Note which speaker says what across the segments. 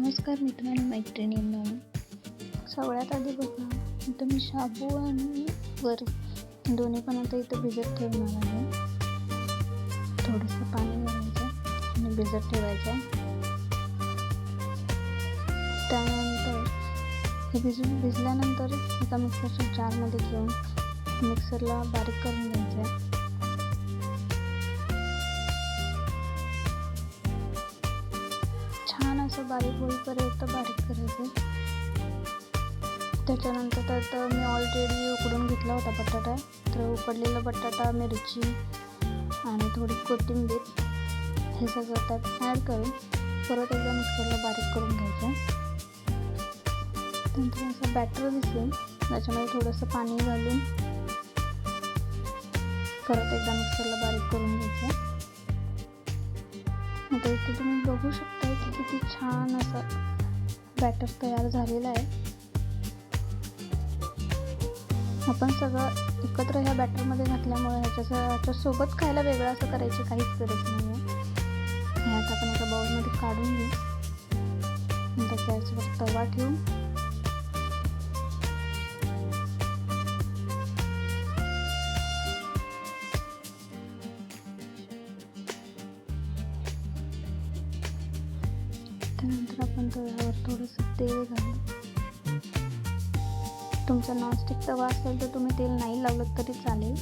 Speaker 1: नमस्कार मित्र आणि मैत्रिणींना सगळ्यात आधी बघा इथं मी शाबू आणि वर दोन्ही पण आता इथं भिजत ठेवणार आहे. थोडंसं पाणी घालायचं आणि भिजत ठेवायचं. त्यानंतर हे भिजून भिजल्यानंतर एका मिक्सरच्या जारमध्ये घेऊन मिक्सरला बारीक करून घ्यायचं आहे. असं बारीक होईपर्यंत बारीक करायचं. त्याच्यानंतर त्यात मी ऑलरेडी उकडून घेतला होता बटाटा. तर उकडलेला बटाटा मिरची आणि थोडी कोथिंबीर हे सगळं त्यात ॲड करून परत एकदा मिक्सरला बारीक करून घ्यायचं. नंतर असं बॅटर दिसेल त्याच्यामध्ये थोडंसं पाणी घालून परत एकदा मिक्सरला बारीक करून घ्यायचं. मध्ये इथे तुम्ही बघू शकता की किती छान असं बॅटर तयार झालेलं आहे. आपण सगळं एकत्र ह्या बॅटरमध्ये घातल्यामुळे ह्याच्या ह्याच्यासोबत खायला वेगळं असं करायची काहीच गरज नाही आहे हे आता आपण एका बाउलमध्ये काढून घेऊ. नंतर तवा ठेवू. त्यानंतर आपण तव्यावर थोडंसं तेल घालू. तुमचा नॉनस्टिक तवा असेल तर तुम्ही तेल नाही लावलं तरी चालेल.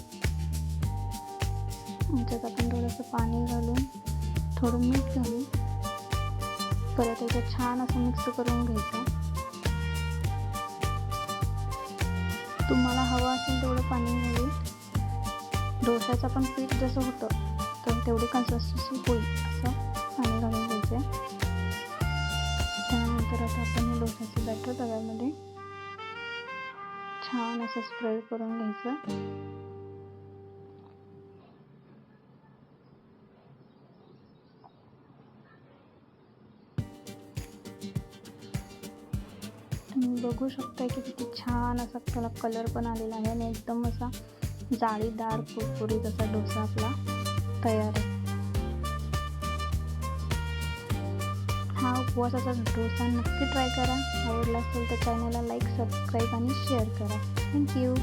Speaker 1: त्यात आपण थोडंसं पाणी घालून थोडं मीठ घालून परत एकदा छान असं मिक्स करून घ्यायचं. तुम्हाला हवं असेल तेवढं पाणी घालून. डोशाचं पण पीठ जसं होतं तर तेवढी कन्सिस्टन्सी होईल असं. बॅटर छान असं स्प्रे करून घ्यायचं. तुम्ही बघू शकता की किती छान असा त्याला कलर पण आलेला आहे आणि एकदम असा जाळीदार कुरकुरीत असा डोसा आपला तयार आहे. हा उपवासाचा डोसा नक्की ट्राय करा. आवडला चॅनलला लाईक सबस्क्राईब आणि शेअर करा. Thank you